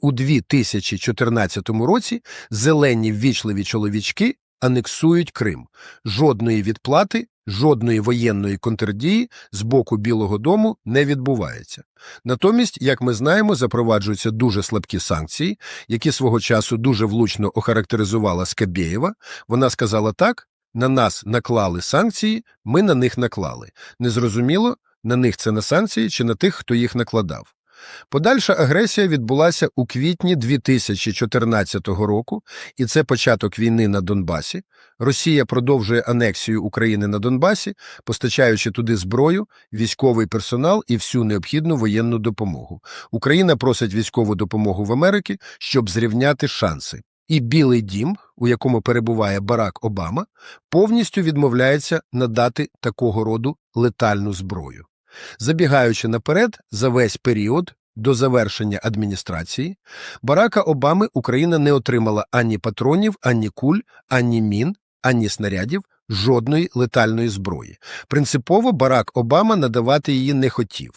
У 2014 році зелені ввічливі чоловічки анексують Крим. Жодної відплати, жодної воєнної контрдії з боку Білого Дому не відбувається. Натомість, як ми знаємо, запроваджуються дуже слабкі санкції, які свого часу дуже влучно охарактеризувала Скабєєва. Вона сказала так, на нас наклали санкції, ми на них наклали. Незрозуміло, на них це на санкції чи на тих, хто їх накладав. Подальша агресія відбулася у квітні 2014 року, і це початок війни на Донбасі. Росія продовжує анексію України на Донбасі, постачаючи туди зброю, військовий персонал і всю необхідну воєнну допомогу. Україна просить військову допомогу в Америці, щоб зрівняти шанси. І Білий дім, у якому перебуває Барак Обама, повністю відмовляється надати такого роду летальну зброю. Забігаючи наперед, за весь період до завершення адміністрації, Барака Обами Україна не отримала ані патронів, ані куль, ані мін, ані снарядів, жодної летальної зброї. Принципово Барак Обама надавати її не хотів.